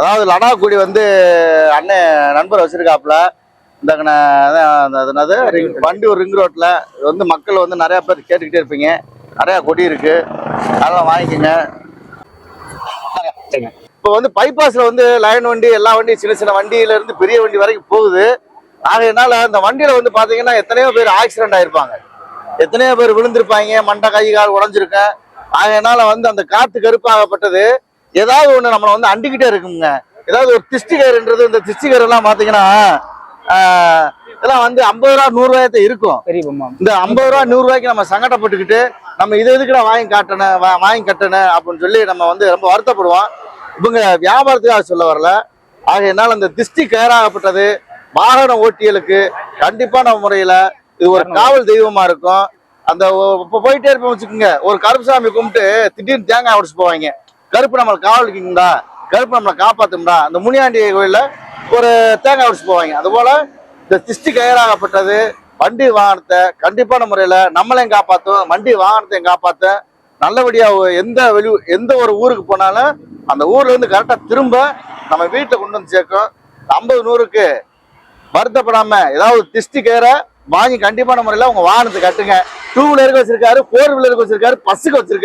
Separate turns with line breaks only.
அதாவது லடாக்குடி வந்து அண்ணன் நண்பர் வச்சிருக்காப்புல. இந்த என்னது? ரிங் வண்டியூர் ரிங் ரோட்ல இது வந்து மக்கள் வந்து நிறைய பேர் கேட்டுக்கிட்டே இருப்பீங்க. நிறைய கொடி இருக்கு. அதெல்லாம் வாங்கிக்கோங்க. இப்போ வந்து பைபாஸ்ல வந்து லைன் வண்டி எல்லா வண்டி சின்ன சின்ன வண்டியில இருந்து பெரிய வண்டி வரைக்கும் போகுது. ஆகையினால அந்த வண்டியில வந்து பாத்தீங்கன்னா எத்தனையோ பேர் ஆக்சிடென்ட் ஆயிருப்பாங்க. எத்தனையோ பேர் விழுந்திருப்பாங்க. மண்டை கை கால் உடஞ்சிருக்க ஆகையினால வந்து அந்த காத்து கருப்பாகப்பட்டது. ஏதாவது ஒண்ணு நம்மளை வந்து அண்டிக்கிட்டே இருக்குங்க. ஏதாவது ஒரு திஷ்டிகர்ன்றது இந்த திஷ்டிகர் எல்லாம் பாத்தீங்கன்னா இதெல்லாம் வந்து ஐம்பது ரூபா நூறு ரூபாயத்தை இருக்கும். இந்த ஐம்பது ரூபா நூறு ரூபாய்க்கு நம்ம சங்கடப்பட்டுக்கிட்டு நம்ம இது எதுக்குடா வாங்கி காட்டணும் வாங்கி கட்டணும் அப்படின்னு சொல்லி நம்ம வந்து ரொம்ப வருத்தப்படுவோம். இவங்க வியாபாரத்துக்காக சொல்ல வரல. ஆகையினால அந்த திஷ்டி கயராகப்பட்டது வாகன ஓட்டியலுக்கு கண்டிப்பான முறையில இது ஒரு காவல் தெய்வமா இருக்கும். அந்த இப்ப போயிட்டே இருப்போம் வச்சுக்கோங்க. ஒரு கருப்பு சாமி கும்பிட்டு திடீர்னு தேங்காய் உடைச்சு போவாங்க. கருப்பு நம்மளை காவலிக்குங்கடா கருப்பு நம்மளை காப்பாத்தும்டா. அந்த முனியாண்டி கோயிலில் ஒரு தேங்காய் உடிச்சு போவாங்க. அதுபோல் இந்த திஷ்டி கயிறாகப்பட்டது வண்டி வாகனத்தை கண்டிப்பான முறையில் நம்மளையும் காப்பாற்றும் வண்டி வாகனத்தையும் காப்பாற்ற நல்லபடியாக எந்த வெளி எந்த ஒரு ஊருக்கு போனாலும் அந்த ஊர்லேருந்து கரெக்டாக திரும்ப நம்ம வீட்டை கொண்டு வந்து சேர்க்கும். ஐம்பது நூறுக்கு வருத்தப்படாமல் ஏதாவது திஷ்டி கயிறை வாங்கி கண்டிப்பான முறையில் உங்கள் வாகனத்தை கட்டுங்க. டூ வீலருக்கு வச்சிருக்காரு ஃபோர் வீலருக்கு வச்சிருக்காரு பஸ்ஸுக்கு வச்சிருக்காரு.